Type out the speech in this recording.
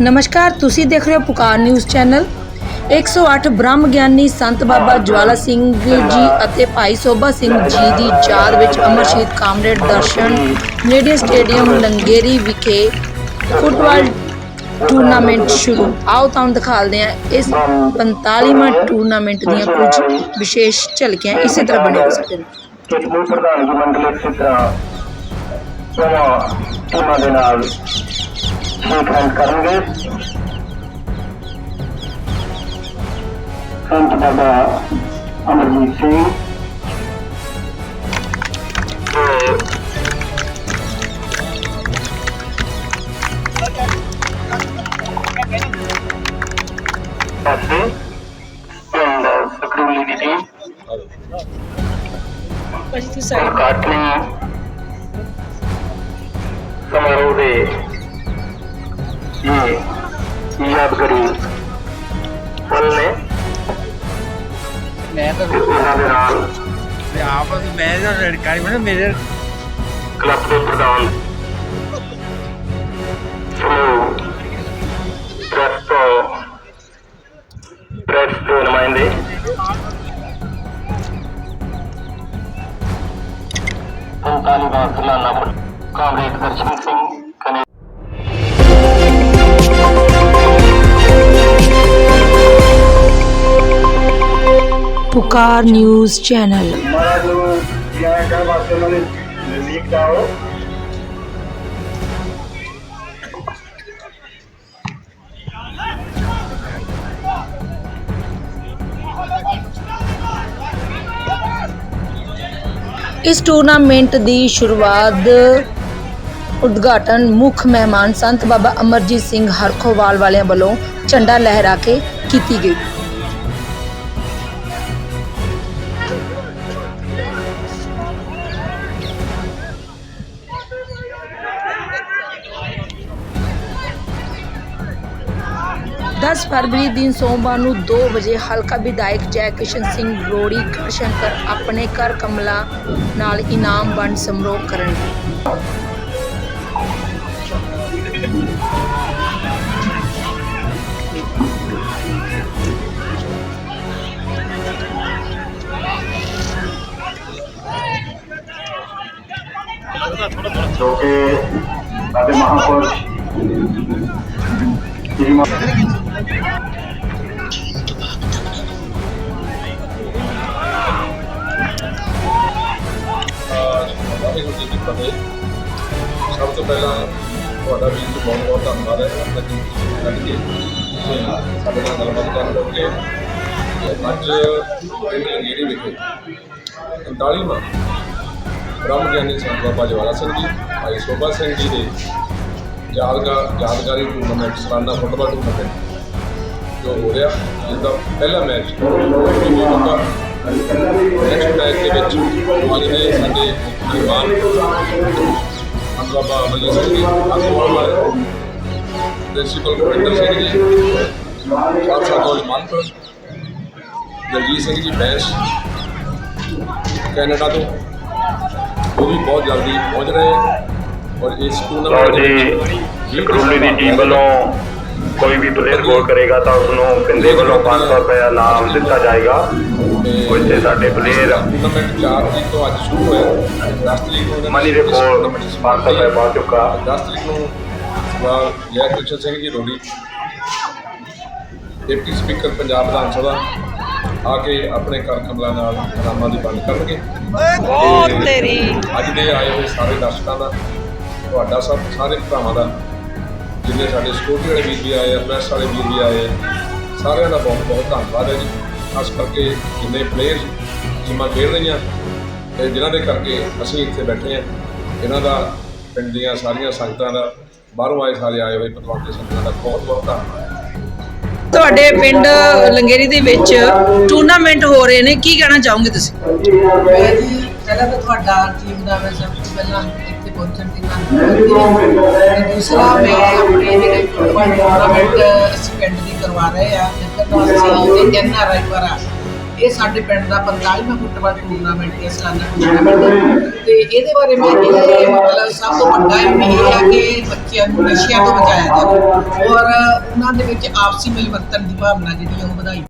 ਨਮਸਕਾਰ, ਤੁਸੀਂ ਦੇਖ ਰਹੇ ਹੋ ਪੁਕਾਰ ਨਿਊਜ਼ ਚੈਨਲ। 108 ਬ੍ਰਹਮ ਗਿਆਨੀ ਸੰਤ ਬਾਬਾ ਜਵਾਲਾ ਸਿੰਘ ਜੀ ਅਤੇ ਭਾਈ ਸੋਭਾ ਸਿੰਘ ਜੀ ਦੀ ਯਾਦ ਵਿੱਚ ਅਮਰ ਸ਼ਹੀਦ ਕਾਮਰੇਡ ਦਰਸ਼ਨ ਨੇੜੇ ਸਟੇਡੀਅਮ ਲੰਗੇਰੀ ਵਿਖੇ ਫੁੱਟਬਾਲ ਟੂਰਨਾਮੈਂਟ ਸ਼ੁਰੂ। ਆਓ ਤੁਹਾਨੂੰ ਦਿਖਾਉਂਦੇ ਹਾਂ ਇਸ 45ਵਾਂ ਟੂਰਨਾਮੈਂਟ ਦੀਆਂ ਕੁਝ ਵਿਸ਼ੇਸ਼ ਝਲਕੀਆਂ। ਇਸੇ ਤਰ੍ਹਾਂ ਬਣੇ ਹੋ ਸਾਡੇ ਨਾਲ ਕਿ ਸਮੂਹ ਪ੍ਰਧਾਨਗੀ ਮੰਡਲ ਇਸੇ ਤਰ੍ਹਾਂ ਦੋਵਾਂ ਟੀਮਾਂ ਦੇ ਨਾਲ ਸ਼ੇਕ ਹੈਂਡ ਕਰਨਗੇ। ਸੰਤ ਬਾਬਾ ਅਮਰਜੀਤ ਸਿੰਘ। ਤੇ ਅਸੀਂ ਪਿੰਡ ਸਕਰੂਲੀ ਦੀ ਟੀਮ ਉਦਘਾਟਨੀ ਸਮਾਰੋਹ ਦੇ ਇਹ ਯਾਦਗਾਰੀ ਪਲ ਨੇ। ਮੈਂ ਤਾਂ ਤੇ ਉਹਨਾਂ ਦੇ ਨਾਲ ਆਪ ਮੈਂ ਨਾ ਬਣਾ ਮੇਰੇ ਕਲੱਬ ਦੇ ਪ੍ਰਧਾਨ ਪੰਤਾਲੀ ਵਾਰ ਸਾਲਾਨਾ ਕਾਮਰੇਡ ਦਰਸ਼ਨ ਸਿੰਘ ਕਨੇ ਪੁਕਾਰ ਨਿਊਜ਼ ਚੈਨਲ। ਇਸ ਟੂਰਨਾਮੈਂਟ ਦੀ ਸ਼ੁਰੂਆਤ ਉਦਘਾਟਨ ਮੁੱਖ ਮਹਿਮਾਨ ਸੰਤ ਬਾਬਾ ਅਮਰਜੀਤ ਸਿੰਘ ਹਰਖੋਵਾਲ ਵਾਲਿਆਂ ਵੱਲੋਂ ਝੰਡਾ ਲਹਿਰਾ ਕੇ ਕੀਤੀ ਗਈ। ਦਸ ਫਰਵਰੀ ਦਿਨ ਸੋਮਵਾਰ ਨੂੰ 2 ਵਜੇ ਹਲਕਾ ਵਿਧਾਇਕ ਜੈ ਕਿਸ਼ਨ ਸਿੰਘ ਰੋੜੀ ਗੜਸ਼ੰਕਰ ਆਪਣੇ ਘਰ ਕਮਲਾ ਨਾਲ ਇਨਾਮ ਵੰਡ ਸਮਾਰੋਹ ਕਰਨਗੇ ਜੋ ਕਿ ਸਾਡੇ ਮਹਾਪੁਰਸ਼ ਸ੍ਰੀ ਵਾਹਿਗੁਰੂ ਜੀ ਕੀ ਫਤਿਹ ਸਭ ਤੋਂ ਪਹਿਲਾਂ ਤੁਹਾਡਾ ਵੀ ਬਹੁਤ ਬਹੁਤ ਧੰਨਵਾਦ ਹੈ। ਕਿ ਤੁਸੀਂ ਕੱਢ ਸਾਡੇ ਨਾਲ ਗੱਲਬਾਤ ਕਰਨ ਲੱਗੇ ਅੱਜ ਪਿੰਡ ਲੰਗੇਰੀ ਵਿਖੇ 45ਵਾਂ ਬ੍ਰਹਮ ਗਿਆਨੀ ਸੰਤ ਬਾਬਾ ਜਵਾਲਾ ਸਿੰਘ ਜੀ, ਭਾਈ ਸੋਭਾ ਸਿੰਘ ਜੀ ਦੇ ਯਾਦਗਾਰ ਯਾਦਗਾਰੀ ਟੂਰਨਾਮੈਂਟ ਸਾਲਾਨਾ ਫੁੱਟਬਾਲ ਟੂਰਨਾਮੈਂਟ ਜੋ ਹੋ ਰਿਹਾ ਜਿਸ ਦਾ ਪਹਿਲਾ ਮੈਚ ਨੈਕਸਟ ਮੈਚ ਦੇ ਵਿੱਚ ਅੱਜ ਦੇ ਸਾਡੇ ਮਹਿਮਾਨ ਅੰਗ ਬਾਬਾ ਅਮਰਜੀਤ ਸਿੰਘ ਜੀ ਵਾਲੇ principal Gurinder Singh ji. Khalsa college Manpur Daljit Singh ji Bains Canada ਤੋਂ। ਉਹ ਵੀ ਬਹੁਤ ਜਲਦੀ ਪਹੁੰਚ ਰਹੇ। ਔਰ ਇਸ ਲਓ ਟੂਰਨਾਮੈਂਟ ਦੇ ਜੀ ਵਿੱਚ ਸਕਰੂਲੀ ਦੀ ਟੀਮ ਵੱਲੋਂ ਕੋਈ ਵੀ ਪਲੇਅਰ ਗੋਲ ਕਰੇਗਾ ਤਾਂ ਉਸ ਨੂੰ ਪਿੰਦੇ ਵੱਲੋਂ 500 ਰੁਪਏ ਇਨਾਮ ਦਿੱਤਾ ਜਾਏਗਾ। ਉਹ ਇੱਥੇ ਸਾਡੇ ਪਲੇਅਰ ਟੂਰਨਾਮੈਂਟ 4 ਤਰੀਕ ਤੋਂ ਅੱਜ ਸ਼ੁਰੂ ਹੋਇਆ। 10 ਤਰੀਕ ਨੂੰ ਇਹਨਾਂ ਮਨੀ ਦੇ ਕੋਲ 500 ਰੁਪਏ ਪਹੁੰਚ ਚੁੱਕਾ। 10 ਤਰੀਕ ਨੂੰ ਜੈ ਕ੍ਰਿਸ਼ਨ ਸਿੰਘ ਜੀ ਰੋੜੀ ਡਿਪਟੀ ਸਪੀਕਰ ਪੰਜਾਬ ਵਿਧਾਨ ਸਭਾ ਆ ਕੇ ਆਪਣੇ ਘਰ ਕਮਲਾ ਨਾਲ ਨਾਮਾਂ ਦੀ ਵੰਡ ਕਰਨਗੇ। ਬਹੁਤ ਤੇਰੀ। ਅੱਜ ਦੇ ਆਏ ਹੋਏ ਸਾਰੇ ਦਰਸ਼ਕਾਂ ਦਾ ਤੁਹਾਡਾ ਸਭ ਸਾਰੇ ਭਰਾਵਾਂ ਦਾ ਜਿੰਨੇ ਸਾਡੇ ਸਿਕਿਉਰਟੀ ਵਾਲੇ ਵੀਰ ਵੀ ਆਏ ਆ ਪ੍ਰੈਸ ਵਾਲੇ ਵੀਰ ਵੀ ਆਏ ਆ ਸਾਰਿਆਂ ਦਾ ਬਹੁਤ ਬਹੁਤ ਧੰਨਵਾਦ ਹੈ ਜੀ। ਖਾਸ ਕਰਕੇ ਜਿੰਨੇ ਪਲੇਅਰ ਟੀਮਾਂ ਖੇਡ ਰਹੀਆਂ ਤੇ ਜਿਨ੍ਹਾਂ ਦੇ ਕਰਕੇ ਅਸੀਂ ਇੱਥੇ ਬੈਠੇ ਆ ਇਹਨਾਂ ਦਾ ਪਿੰਡ ਦੀਆਂ ਸਾਰੀਆਂ ਸੰਗਤਾਂ ਦਾ ਬਾਹਰੋਂ ਆਏ ਸਾਰੇ ਆਏ ਹੋਏ ਪਤਵੰਤ ਦੇ ਸੰਗਤਾਂ ਦਾ ਬਹੁਤ ਬਹੁਤ ਧੰਨਵਾਦ। ਤੁਹਾਡੇ ਪਿੰਡ ਲੰਗੇਰੀ ਦੇ ਵਿੱਚ ਟੂਰਨਾਮੈਂਟ ਹੋ ਰਹੇ ਨੇ ਕੀ ਕਹਿਣਾ ਚਾਹੋਗੇ ਤੁਸੀਂ? ਮੈਂ ਜੀ ਪਹਿਲਾਂ ਤਾਂ ਤੁਹਾਡਾ ਟੀਮ ਦਾ ਮੈਂ ਸਭ ਤੋਂ ਪਹਿਲਾਂ ਇੱਥੇ ਪਹੁੰਚਣ ਦੀ ਧੰਨਵਾਦ ਦੂਸਰਾ ਮੈਂ ਆਪਣੇ ਟੂਰਨਾਮੈਂਟ ਅਸੀਂ ਪਿੰਡ ਦੀ ਕਰਵਾ ਰਹੇ ਆ ਜਿੱਦਾਂ ਤੋਂ ਅਸੀਂ ਇਹ ਜੰਨਾ ਰਾਈਵਰ ਆ। ਇਹ ਸਾਡੇ ਪਿੰਡ ਦਾ 45ਵਾਂ ਫੁੱਟਬਾਲ ਟੂਰਨਾਮੈਂਟ ਹੈ ਸਾਲਾਨਾ ਟੂਰਨਾਮੈਂਟ ਤੇ ਇਹਦੇ ਬਾਰੇ ਮੈਂ ਇਹ ਮਤਲਬ ਸਭ ਤੋਂ ਵੱਡਾ ਇਹ ਇਹ ਹੈ ਕਿ ਬੱਚਿਆਂ ਨੂੰ ਨਸ਼ਿਆਂ ਤੋਂ ਬਚਾਇਆ ਜਾਵੇ। ਔਰ ਉਹਨਾਂ ਦੇ ਵਿੱਚ ਆਪਸੀ ਮਿਲਵਰਤਨ ਦੀ ਭਾਵਨਾ ਜਿਹੜੀ ਆ ਉਹ ਵਧਾਈ